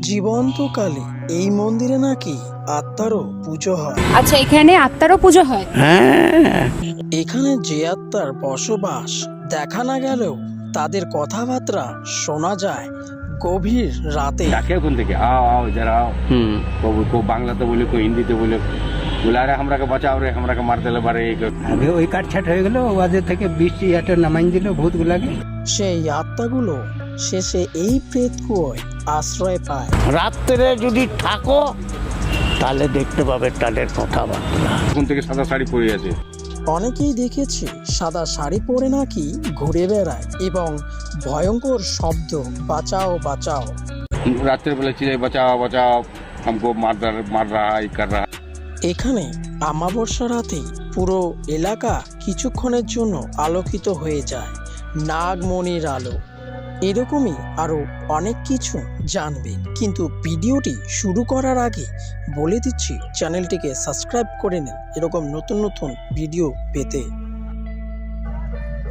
জীবন্তকালে এই মন্দিরে নাকি আত্মারও পুজো হয়। আচ্ছা এখানে আত্মারও পুজো হয়? হ্যাঁ। এখানে যে আত্মার বসবাস দেখা না গেলেও তাদের কথাবার্তা শোনা যায় গভীর রাতে। ডাকে ওখান থেকে আও আও। যারা আও কো বাংলাতে বলে কো হিন্দিতে বলে। বলে আরে আমরাকে বাঁচাও রে আমরাকে মারতে পারে। আগে ওই কাটছাট হয়ে গেল ওদের থেকে বৃষ্টি একটা নামাই দিল ভূতগুলাকে। সেই আত্মাগুলো শেষে এই প্রেত কুয়োয় আশ্রয় পায়। রাত্রে যদি থাকো তাহলে দেখতে পাবে তাদের কথাবার্তা। এখন থেকে সাদা শাড়ি পরে আছে। অনেকেই দেখেছে সাদা শাড়ি পরে নাকি ঘুরে বেড়ায় এবং ভয়ঙ্কর শব্দ বাঁচাও বাঁচাও। রাত্রে বলে চিরে বাঁচাও বাঁচাও আমকো মারদার মাররা এই কররা। এখানে আমাবর্ষা রাতে পুরো এলাকা কিছুক্ষণের জন্য আলোকিত হয়ে যায়। নাগমণির আলো। এরকমই আরও অনেক কিছু জানবেন। কিন্তু ভিডিওটি শুরু করার আগে বলে দিচ্ছি, চ্যানেলটিকে সাবস্ক্রাইব করে নিন। এরকম নতুন নতুন ভিডিও পেতে।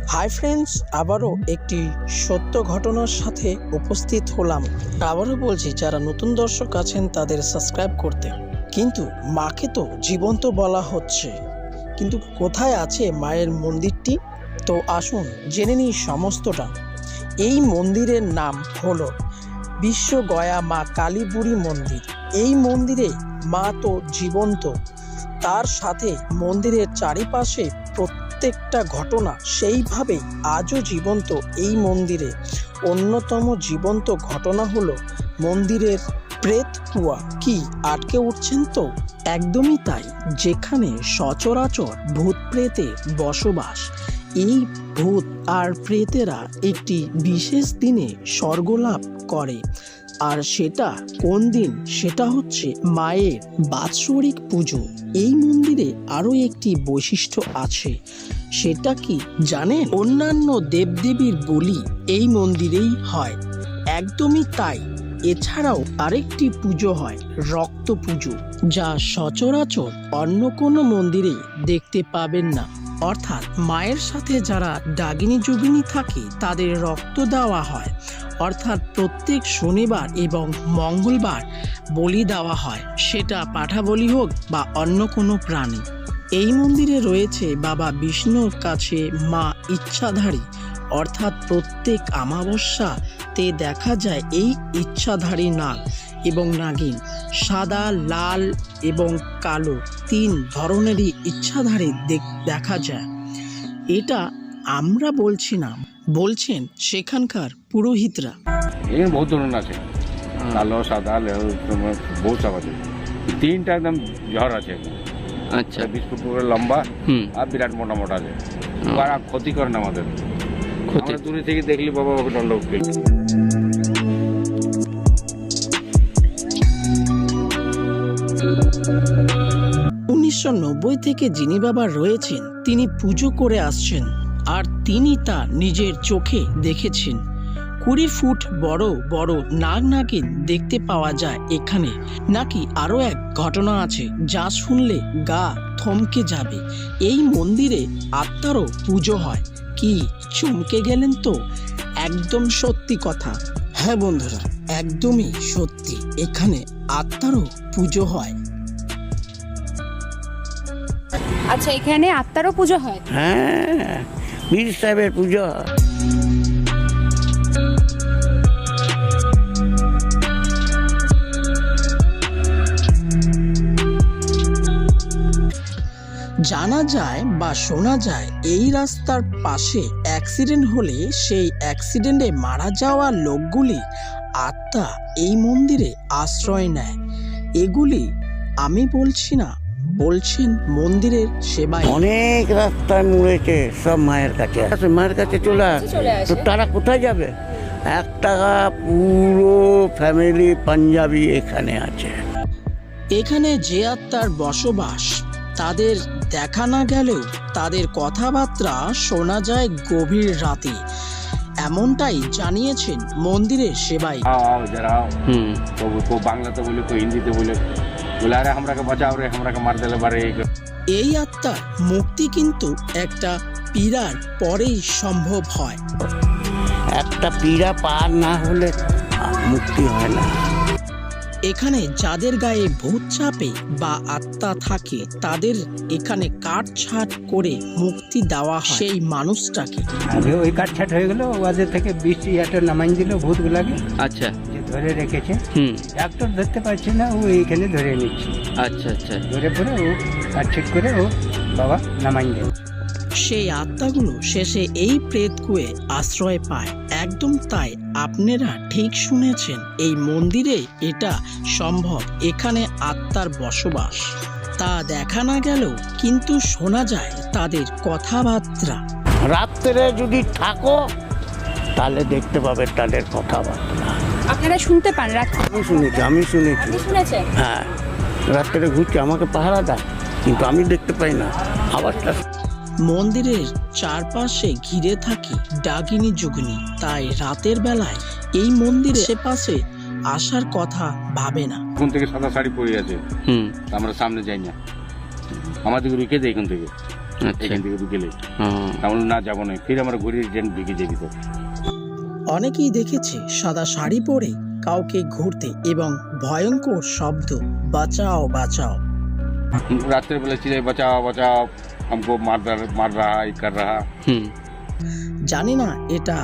হাই ফ্রেন্ডস, আবারও একটি সত্য ঘটনার সাথে উপস্থিত হলাম। আবারও বলছি, যারা নতুন দর্শক আছেন, তাদের সাবস্ক্রাইব করতে। কিন্তু মাকে তো জীবন্ত বলা হচ্ছে। কিন্তু কোথায় আছে মায়ের মন্দিরটি? তো আসুন, জেনে নিই সমস্তটা। এই মন্দিরের নাম হল বিশ্ব গয়া মা কালীবুড়ি মন্দির। এই মন্দিরে মা তো জীবন্ত। তার সাথে মন্দিরের চারিপাশে প্রত্যেকটা ঘটনা সেইভাবে আজও জীবন্ত এই মন্দিরে। অন্যতম জীবন্ত ঘটনা হলো মন্দিরের প্রেত কুয়া। কি আটকে উঠছেন তো? একদমই তাই। যেখানে সচরাচর ভূত প্রেতের বসবাস। এই ভূত আর প্রেতেরা একটি বিশেষ দিনে স্বর্গলাভ করে। আর সেটা কোন দিন? সেটা হচ্ছে মায়ের বাৎসরিক পুজো। এই মন্দিরে আরও একটি বৈশিষ্ট্য আছে। সেটা কি জানেন? অন্যান্য দেবদেবীর বলি এই মন্দিরেই হয়। একদমই তাই। এছাড়াও আরেকটি পুজো হয়, রক্ত পুজো, যা সচরাচর অন্য কোনো মন্দিরে দেখতে পাবেন না। অর্থাৎ মায়ের সাথে যারা ডাগিনী যোগিনী থাকে, তাদের রক্ত দেওয়া হয়। অর্থাৎ প্রত্যেক শনিবার এবং মঙ্গলবার বলি দেওয়া হয়। সেটা পাঠা বলি হোক বা অন্য কোনো প্রাণী। এই মন্দিরে রয়েছে বাবা বিষ্ণুর কাছে মা ইচ্ছাধারী। অর্থাৎ প্রত্যেক আমাবস্যাতে দেখা যায় এই ইচ্ছাধারী নাগ এবং নাগিন। সাদা লাল এবং কালো তিন ধরনেরই ইচ্ছাধারী দেখা যায় এটা আমরা বলছি না বলছেন সেখানকার পুরোহিতরা বহু ধরনের আছে কালো সাদা বহু আছে তিনটা একদম ঝড় আছে আচ্ছা বিশ ফুট করে লম্বা আর বিরাট মোটা মোটা আছে আর ক্ষতি করে না আমাদের ক্ষতি দূরে থেকে দেখলি বাবা ওকে দণ্ড উনিশশো নব্বই থেকে যিনি বাবা রয়েছেন, তিনি পুজো করে আসছেন আর তিনি তা নিজের চোখে দেখেছেন। কুড়ি ফুট বড় বড় নাগ নাগিন দেখতে পাওয়া যায় এখানে। নাকি আরও এক ঘটনা আছে যা শুনলে গা থমকে যাবে। এই মন্দিরে আত্মারও পুজো হয়। কি, চমকে গেলেন তো? একদম সত্যি কথা। হ্যাঁ বন্ধুরা, একদমই সত্যি। এখানে আত্মারও পুজো হয়। আচ্ছা এখানে আত্মারও পুজো হয়? হ্যাঁ বীর সাহেবের পুজো জানা যায় বা শোনা যায় এই রাস্তার পাশে অ্যাক্সিডেন্ট হলে সেই অ্যাক্সিডেন্টে মারা যাওয়া লোকগুলি আত্মা এই মন্দিরে আশ্রয় নেয়। এগুলি আমি বলছি না বলছেন মন্দিরের সেবায়। অনেক রাস্তায় মুড়েছে সব মায়ের কাছে। মায়ের কাছে চলে আসে। তো তারা কোথায় যাবে? এক টাকা পুরো ফ্যামিলি পাঞ্জাবি এখানে আছে। এখানে যে আত্মার বসবাস তাদের দেখা না গেলেও তাদের কথাবার্তা শোনা যায় গভীর রাতে। এমনটাই জানিয়েছেন মন্দিরের সেবাই যারা বাংলাতে বলে হিন্দিতে বলে এই আত্মা মুক্তি কিন্তু একটা পীড়ার পরেই সম্ভব হয়। একটা পীড়া পার না হলে মুক্তি হয় না। এখানে যাদের গায়ে ভূত চাপে বা আত্মা থাকে তাদের এখানে কাটছাট করে মুক্তি দেওয়া সেই মানুষটাকে। আগে ওই কাটছাট হয়ে গেল ওদের থেকে বৃষ্টি একটা নামাই দিল ভূতগুলাকে। আচ্ছা। ধরে রেখেছে। হুম। ডাক্তার ধরতে পারছে না ও এইখানে ধরে নিচ্ছে। আচ্ছা আচ্ছা। ধরে পরে ও কাটছিট করে ও বাবা নামাই দেয়। সেই আত্মাগুলো শেষে এই প্রেতকুয়ে আশ্রয় পায়। একদম তাই আপনারা ঠিক শুনেছেন এই মন্দিরে এটা সম্ভব এখানে আত্মার বসবাস। তা দেখা না গেলেও কিন্তু শোনা যায় তাদের কথাবার্তা। রাত্রে যদি থাকো তাহলে দেখতে পাবে তাদের কথাবার্তা। আপনারা শুনতে পান রাত্রে আমি শুনেছি আমি শুনেছি। শুনেছেন? হ্যাঁ। রাত্রে ঘুরছে আমাকে পাহারা দেয় কিন্তু আমি দেখতে পাই না। আওয়াজটা মন্দিরের চারপাশে ঘিরে থাকে ডাকিনী যুগিনী তাই রাতের বেলায় এই মন্দিরের আশেপাশে আসার কথা ভাবে না। এখন থেকে সাদা শাড়ি পরে আছে। হুম। আমরা সামনে যাই না। আমাদেরকে রুকে দেয় এখান থেকে। আচ্ছা। এখান থেকে রুকেলে হুম। আমরা না যাব না ফির আমরা ঘুরে যেন ঢুকে যাবি তো অনেকেই দেখেছে সাদা শাড়ি পরে কাউকে ঘুরতে এবং ভয়ঙ্কর শব্দ বাঁচাও বাঁচাও रात्रि बेला चिल्लाए बचाओ बचाओ हमको मार रहा मार रहा है कर रहा হুম জানি না এটা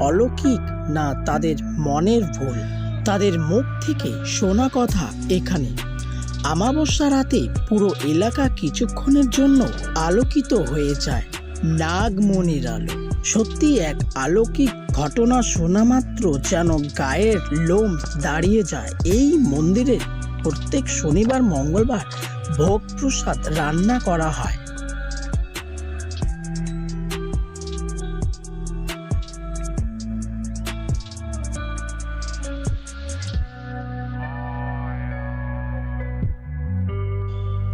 অলৌকিক না তাদের মনের ভুল তাদের মুখ থেকে শোনা কথা এখানে আমাবস্যা রাতে পুরো এলাকা কিছুক্ষণের জন্য আলোকিত হয়ে যায় নাগমণির আলো সত্যি এক আলৌকিক ঘটনা শোনা মাত্র যেন গায়ের লোম দাঁড়িয়ে যায়। এই মন্দিরে প্রত্যেক শনিবার, মঙ্গলবার ভোগ প্রসাদ রান্না করা হয়।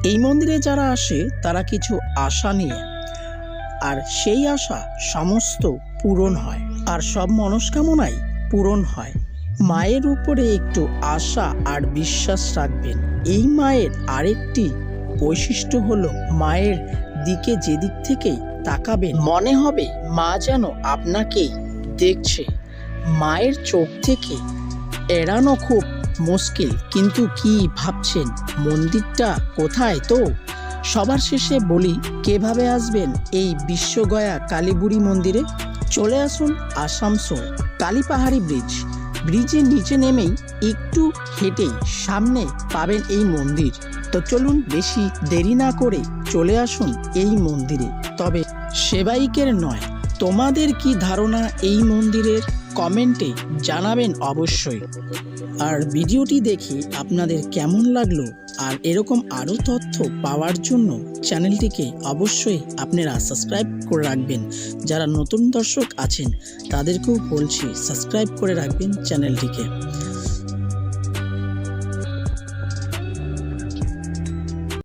এই মন্দিরে যারা আসে, তারা কিছু আশা নিয়ে। আর সেই আশা সমস্ত পূরণ হয়। আর সব মনস্কামনাই পূরণ হয়। মায়ের উপরে একটু আশা আর বিশ্বাস রাখবেন। এই মায়ের আরেকটি বৈশিষ্ট্য হলো মায়ের দিকে যেদিক থেকেই তাকাবেন। মনে হবে মা যেন আপনাকেই দেখছে। মায়ের চোখ থেকে এড়ানো খুব মুশকিল, কিন্তু কি ভাবছেন? মন্দিরটা কোথায় তো? সবার শেষে বলি, কেভাবে আসবেন এই বিশ্বগয়া কালীবুড়ি মন্দিরে? চলে আসুন আসামসোল কালীপাহাড়ি ব্রিজ। ব্রিজের নিচে নেমেই একটু হেঁটেই সামনে পাবেন এই মন্দির। তো চলুন বেশি দেরি না করে চলে আসুন এই মন্দিরে। তবে সেবাইকের নয়, তোমাদের কি ধারণা এই মন্দিরের? কমেন্টে জানাবেন অবশ্যই। আর ভিডিওটি দেখে আপনাদের কেমন লাগল আর এরকম আরও তথ্য পাওয়ার জন্য চ্যানেলটিকে অবশ্যই আপনারা সাবস্ক্রাইব করে রাখবেন। যারা নতুন দর্শক আছেন, তাদেরকেও বলছি, সাবস্ক্রাইব করে রাখবেন চ্যানেলটিকে।